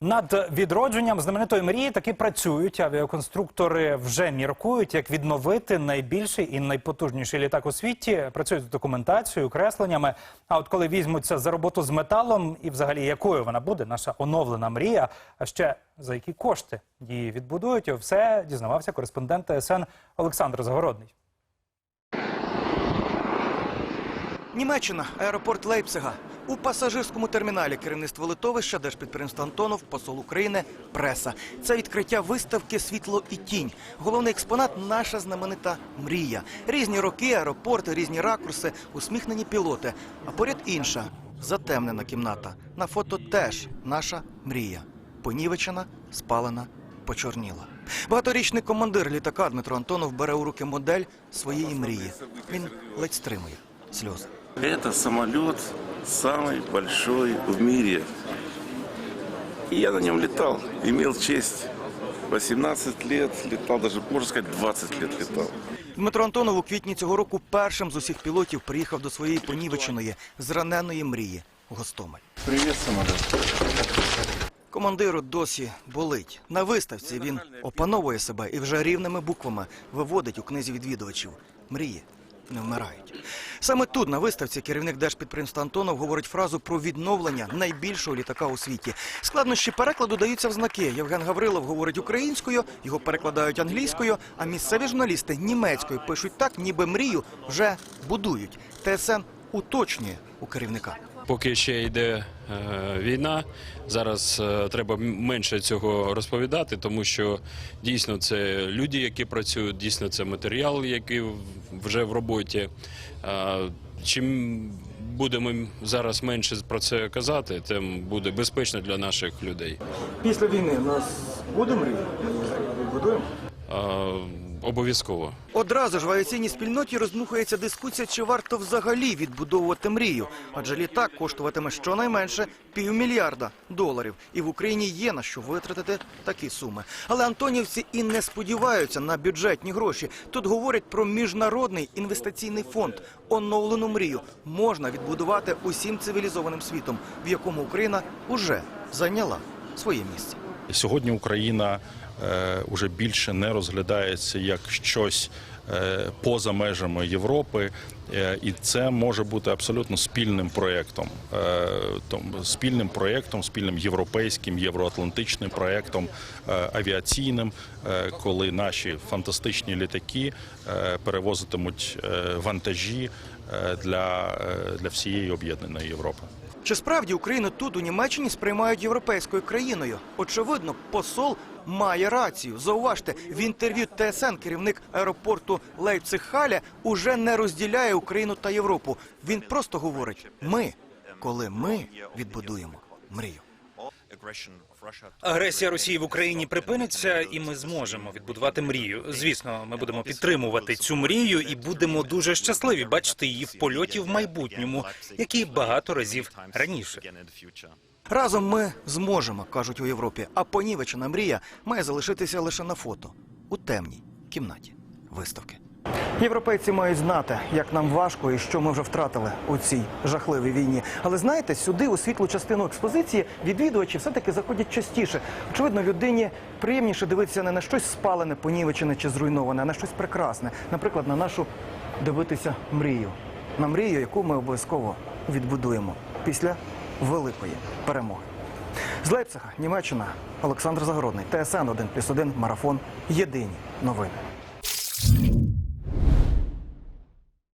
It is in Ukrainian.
Над відродженням знаменитої мрії таки працюють. Авіаконструктори вже міркують, як відновити найбільший і найпотужніший літак у світі. Працюють з документацією, кресленнями. А от коли візьмуться за роботу з металом, і взагалі якою вона буде, наша оновлена мрія. А ще за які кошти її відбудують, все дізнавався кореспондент ТСН Олександр Загородний. Німеччина, аеропорт Лейпцига. У пасажирському терміналі керівництво литовища, держпідприємство Антонов, посол України, преса. Це відкриття виставки Світло і тінь. Головний експонат наша знаменита мрія. Різні роки, аеропорти, різні ракурси, усміхнені пілоти. А поряд інша затемнена кімната. На фото теж наша мрія. Понівечена, спалена, почорніла. Багаторічний командир літака Дмитро Антонов бере у руки модель своєї мрії. Він ледь стримує сльози. Это самолет самый большой в мире. И я на нем летал, имел честь. 18 лет летал, даже, можно сказать, 20 лет летал. Дмитро Антонов у квітні цього року першим з усіх пілотів приїхав до своєї понівеченої, зраненої мрії Гостомель. Привет, самолет. Командиру досі болить. На виставці він опановує себе і вже рівними буквами виводить у книзі відвідувачів. Мрії не вмирають. Саме тут, на виставці, керівник держпідприємства Антонов говорить фразу про відновлення найбільшого літака у світі. Складнощі перекладу даються в знаки. Євген Гаврилов говорить українською, його перекладають англійською, а місцеві журналісти німецькою пишуть так, ніби мрію вже будують. ТСН уточнює у керівника. Поки ще йде е, війна, зараз е, треба менше цього розповідати, тому що дійсно це люди, які працюють, дійсно це матеріал, який вже в роботі. Е, чим будемо зараз менше про це казати, тим буде безпечно для наших людей. Після війни у нас буде мрія? Будуємо? Е, обов'язково. Одразу ж в авіаційній спільноті роздмухується дискусія, чи варто взагалі відбудовувати мрію. Адже літак коштуватиме щонайменше півмільярда доларів. І в Україні є на що витратити такі суми. Але антонівці і не сподіваються на бюджетні гроші. Тут говорять про міжнародний інвестиційний фонд. Оновлену мрію можна відбудувати усім цивілізованим світом, в якому Україна уже зайняла своє місце. Сьогодні Україна уже більше не розглядається як щось е, поза межами Європи, е, і це може бути абсолютно спільним проєктом, е, спільним проєктом, спільним європейським, євроатлантичним проєктом е, авіаційним, е, коли наші фантастичні літаки е, перевозитимуть е, вантажі е, для, е, для всієї об'єднаної Європи. Чи справді Україну тут у Німеччині сприймають європейською країною? Очевидно, посол має рацію. Зауважте, в інтерв'ю ТСН керівник аеропорту Лейпциг Халя уже не розділяє Україну та Європу. Він просто говорить: ми, коли ми відбудуємо мрію. Агресія Росії в Україні припиниться, і ми зможемо відбудувати мрію. Звісно, ми будемо підтримувати цю мрію і будемо дуже щасливі бачити її в польоті в майбутньому, як багато разів раніше. Разом ми зможемо, кажуть у Європі. А понівечена мрія має залишитися лише на фото у темній кімнаті виставки. Європейці мають знати, як нам важко і що ми вже втратили у цій жахливій війні. Але знаєте, сюди у світлу частину експозиції відвідувачі все-таки заходять частіше. Очевидно, людині приємніше дивитися не на щось спалене, понівечене чи зруйноване, а на щось прекрасне. Наприклад, на нашу дивитися мрію. На мрію, яку ми обов'язково відбудуємо після великої перемоги. З Лейпцига, Німеччина, Олександр Загородний, ТСН 1+,1, Марафон. Єдині новини.